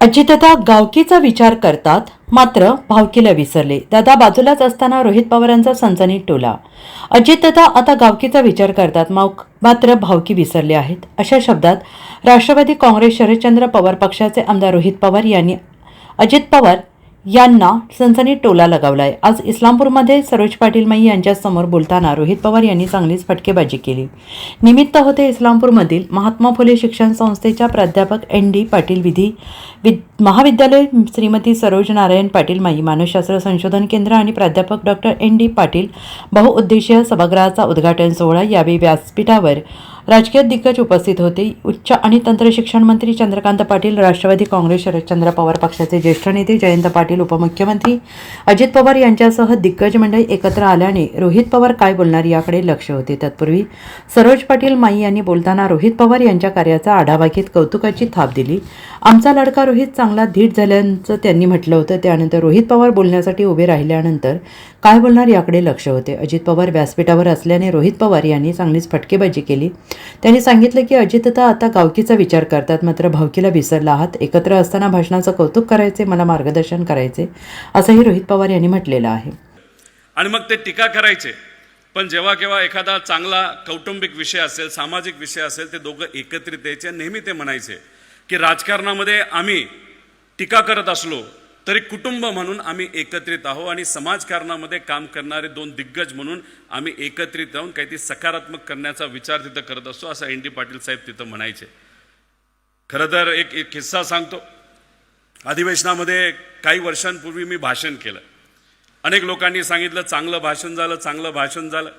अजितदा गावकीचा विचार करतात मात्र भावकीला विसरले. दादा बाजूलाच असताना रोहित पवारांचा सनसनीत टोला. अजितदा आता गावकीचा विचार करतात माव- मात्र भावकी विसरले आहेत. अशा शब्दात राष्ट्रवादी काँग्रेस शरदचंद्र पवार पक्षाचे आमदार रोहित पवार यांनी अजित पवार यांना सनसनीत टोला लगावलाय. आज इस्लामपूरमध्ये सरोज पाटील माई यांच्यासमोर बोलताना रोहित पवार यांनी चांगलीच फटकेबाजी केली. निमित्त होते इस्लामपूरमधील महात्मा फुले शिक्षण संस्थेच्या प्राध्यापक एन डी पाटील विधी विद महाविद्यालय श्रीमती सरोज नारायण पाटील माई मानसशास्त्र संशोधन केंद्र आणि प्राध्यापक डॉक्टर एन डी पाटील बहुउद्देशीय सभागृहाचा उद्घाटन सोहळा यावेळी व्यासपीठावर राजकीय दिग्गज उपस्थित होते. उच्च आणि तंत्र शिक्षण मंत्री चंद्रकांत पाटील राष्ट्रवादी काँग्रेस शरदचंद्र पवार पक्षाचे ज्येष्ठ नेते जयंत पाटील उपमुख्यमंत्री अजित पवार यांच्यासह दिग्गज मंडळी एकत्र आल्याने रोहित पवार काय बोलणार याकडे लक्ष होते. तत्पूर्वी सरोज पाटील माई यांनी बोलताना रोहित पवार यांच्या कार्याचा आढावा घेत कौतुकाची थाप दिली. आमचा लडका रोहित चांगला धीट झाल्याचं त्यांनी म्हटलं होतं. त्यानंतर रोहित पवार बोलण्यासाठी उभे राहिल्यानंतर काय बोलणार याकडे लक्ष होते. अजित पवार व्यासपीठावर असल्याने रोहित पवार यांनी चांगलीच फटकेबाजी केली. त्यांनी सांगितलं की अजितदा आता गावकीचा विचार करतात मात्र भावकीला विसरला आहात. एकत्र असताना भाषणाचं कौतुक करायचे मला मार्गदर्शन करायचे असंही रोहित पवार यांनी म्हटलेलं आहे. आणि मग ते टीका करायचे. पण जेव्हा केव्हा एखादा चांगला कौटुंबिक विषय असेल सामाजिक विषय असेल ते दोघं एकत्रित यायचे नेहमी ते म्हणायचे की राजकारणामध्ये आम्ही टीका करत असलो तरी कुटुंब म्हणून आम्ही एकत्रित आहो आणि समाजकारणामध्ये काम करणारे दोन दिग्गज म्हणून आम्ही एकत्रित राहून काहीतरी सकारात्मक करण्याचा विचार तिथं करत असतो असं एन डी पाटील साहेब तिथं म्हणायचे. खरं तर एक एक किस्सा सांगतो. अधिवेशनामध्ये काही वर्षांपूर्वी मी भाषण केलं. अनेक लोकांनी सांगितलं चांगलं भाषण झालं चांगलं भाषण झालं.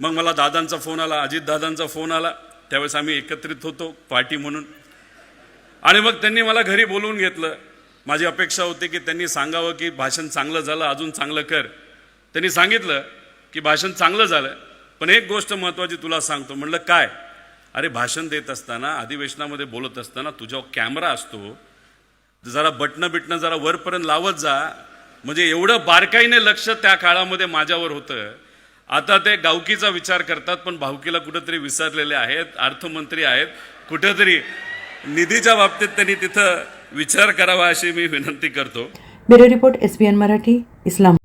मग मला दादांचा फोन आला अजित दादांचा फोन आला. त्यावेळेस आम्ही एकत्रित होतो पार्टी म्हणून. आणि मग त्यांनी मला घरी बोलवून घेतलं. माझी अपेक्षा होती की त्यांनी सांगावं की भाषण चांगलं झालं अजून चांगलं कर. त्यांनी सांगितलं की भाषण चांगलं झालं पण एक गोष्ट महत्त्वाची तुला सांगतो. म्हणलं काय? अरे भाषण देत असताना अधिवेशनामध्ये बोलत असताना तुझ्यावर कॅमेरा असतो. जरा बटणं बिटणं जरा वरपर्यंत लावत जा. म्हणजे एवढं बारकाईने लक्ष त्या काळामध्ये माझ्यावर होतं. आता ते गावकीचा विचार करतात पण भावकीला कुठंतरी विसरलेले आहेत अर्थमंत्री आहेत. कुठंतरी निधीच्या बाबतीत त्यांनी तिथं विचार करावा अशी मी विनंती करतो. Bureau report S Marathi Islam